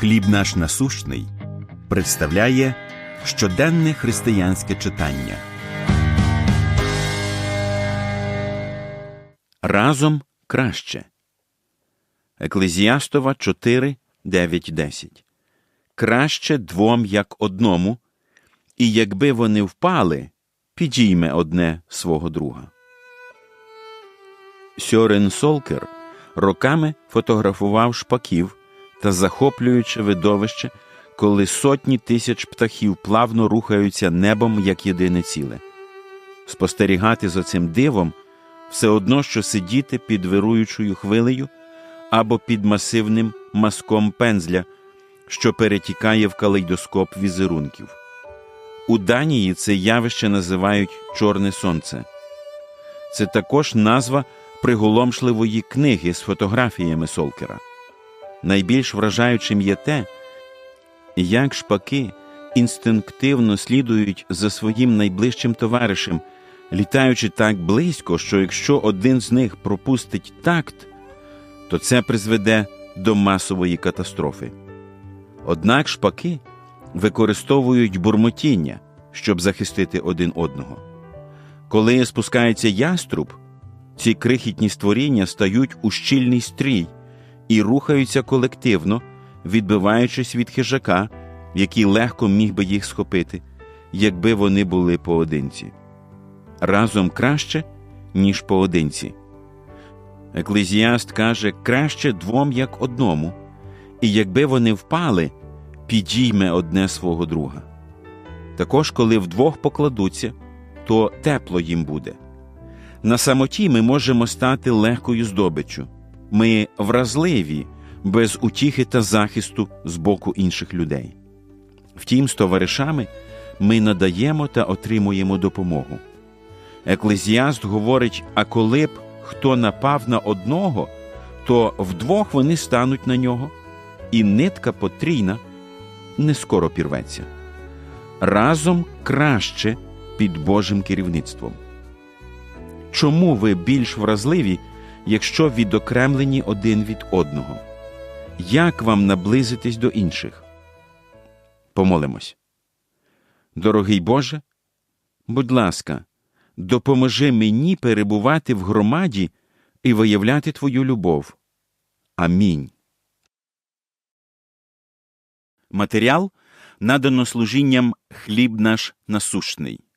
Хліб наш насущний представляє щоденне християнське читання. Разом краще. Еклезіастова 4, 9, 10. Краще двом, як одному, і якби вони впали, підійме одне свого друга. Сьорен Солкер роками фотографував шпаків та захоплююче видовище, коли сотні тисяч птахів плавно рухаються небом як єдине ціле. Спостерігати за цим дивом все одно, що сидіти під вируючою хвилею або під масивним маском пензля, що перетікає в калейдоскоп візерунків. У Данії це явище називають Чорне Сонце. Це також назва приголомшливої книги з фотографіями Солкера. Найбільш вражаючим є те, як шпаки інстинктивно слідують за своїм найближчим товаришем, літаючи так близько, що якщо один з них пропустить такт, то це призведе до масової катастрофи. Однак шпаки використовують бурмотіння, щоб захистити один одного. Коли спускається яструб, ці крихітні створіння стають у щільний стрій і рухаються колективно, відбиваючись від хижака, який легко міг би їх схопити, якби вони були поодинці. Разом краще, ніж поодинці. Еклезіаст каже краще двом, як одному, і якби вони впали, підійме одне свого друга. Також, коли вдвох покладуться, то тепло їм буде. На самоті ми можемо стати легкою здобиччю. Ми вразливі, без утіхи та захисту з боку інших людей. Втім, з товаришами ми надаємо та отримуємо допомогу. Еклезіаст говорить: а коли б хто напав на одного, то вдвох вони стануть на нього, і нитка потрійна не скоро пірветься. Разом краще під Божим керівництвом. Чому ви більш вразливі, якщо відокремлені один від одного? Як вам наблизитись до інших? Помолимось. Дорогий Боже, будь ласка, допоможи мені перебувати в громаді і виявляти Твою любов. Амінь. Матеріал надано служінням хліб наш насущний.